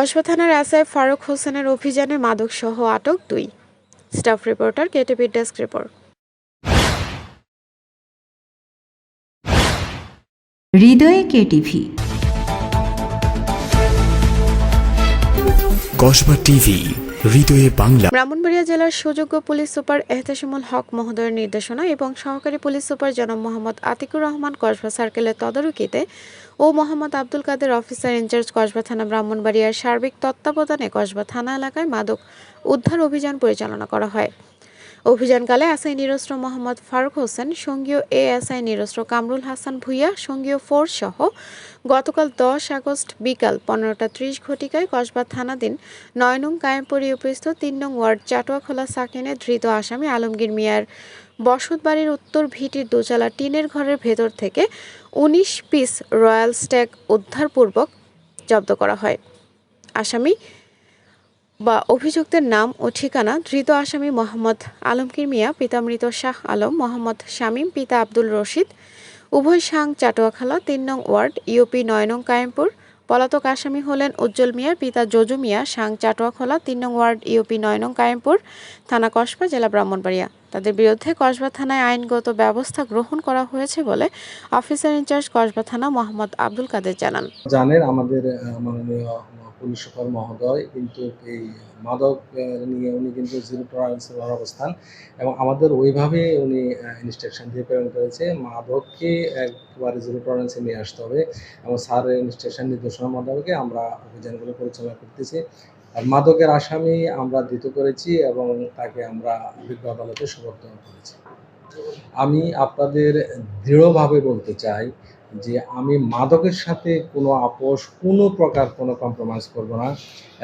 কসবা থানার এসআই ফারুক হোসেনের অভিযানে মাদকসহ আটক দুই। Staff reporter KTP desk report. হৃদয়ে কেটিভি। কসবা টিভি। ব্রাহ্মণবাড়িয়া জেলার সুযোগ্য পুলিশ সুপার এহতেশামুল হক মহোদয়ের নির্দেশনা এবং সহকারী পুলিশ সুপার জনাব মোহাম্মদ আতিকুর রহমান কসবা সার্কেলের তদারকিতে ও Mohammad Abdul Kader officer in charge Kasba থানা ব্রাহ্মণবাড়িয়ার সার্বিক তত্ত্বাবধানে কসবা থানা এলাকায় মাদক উদ্ধার অভিযান পরিচালনা করা হয়। অভিযানকালে এসআই নিরস্ত্র মোহাম্মদ ফারুক হোসেন, সঙ্গীয় এএসআই নিরস্ত্র কামরুল হাসান ভুইয়া, সঙ্গীয় ফোর্স সহ গতকাল দশ আগস্ট বিকাল পনেরোটা ত্রিশ ঘটিকায় কসবা থানাধীন নয় নং কায়েমপুর উপস্থিত তিন নং ওয়ার্ড চাটুয়াখোলা সাকিনে ধৃত আসামি আলমগীর মিয়ার বসতবাড়ির উত্তর ভিটির দোচালা টিনের ঘরের ভেতর থেকে উনিশ পিস রয়্যাল স্ট্যাগ উদ্ধারপূর্বক জব্দ করা হয়। আসামি বা অভিযুক্তের নাম ও ঠিকানা ধৃত আসামি মোহাম্মদ আলমগীর মিয়া পিতা মৃত শাহ আলম, মোহাম্মদ শামীম, পিতা আব্দুল রশিদ উভয় সাং, চাটুয়াখালা, তিন নং ওয়ার্ড, ইউপি নয় নং কায়েমপুর, পলাতক আসামি হলেন উজ্জ্বল মিয়া, পিতা জজু মিয়া, সাং, চাটুয়াখোলা, তিন নং ওয়ার্ড, ইউপি নয় নং কায়েমপুর, থানা কসবা, জেলা ব্রাহ্মণবাড়িয়া। তাদের বিরুদ্ধে কসবা থানায় আইনগত ব্যবস্থা গ্রহণ করা হয়েছে বলে অফিসার ইনচার্জ কসবা থানা মোহাম্মদ আব্দুল কাদের জানান। জানেন, আমাদের মাননীয় পুলিশ সুপার মহোদয় কিন্তু এই মাদক নিয়ে উনি কিন্তু জিরো টলারেন্সের অবস্থান এবং আমাদের ওইভাবে উনি ইনস্ট্রাকশন দিয়ে প্রেরণ করেছে, মাদককে একবারে জিরো টলারেন্সে নিয়ে আসতে হবে এবং স্যারের ইনস্ট্রাকশন নির্দেশনা মোতাবেকে আমরা অভিযানগুলো পরিচালনা করতেছি। আর মাদকের আসামি আমরা ধৃত করেছি এবং তাকে আমরা বিজ্ঞ আদালতে সমর্থন করেছি। আমি আপনাদের দৃঢ়ভাবে বলতে চাই যে আমি মাদকের সাথে কোনো আপোষ, কোনো প্রকার কোনো কম্প্রোমাইজ করব না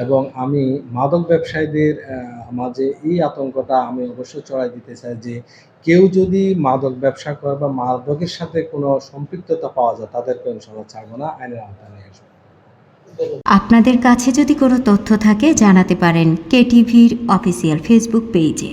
এবং আমি মাদক ব্যবসায়ীদের মাঝে এই আতঙ্কটা আমি অবশ্যই চড়াই দিতে চাই যে কেউ যদি মাদক ব্যবসা করে বা মাদকের সাথে কোনো সম্পৃক্ততা পাওয়া যায় তাদেরকে ইনশাল্লাহ ছাড়বো না, আইনের আওতায় নিয়ে আসব। আপনাদের কাছে যদি কোনো তথ্য থাকে, জানাতে পারেন কেটিভির অফিসিয়াল ফেসবুক পেজে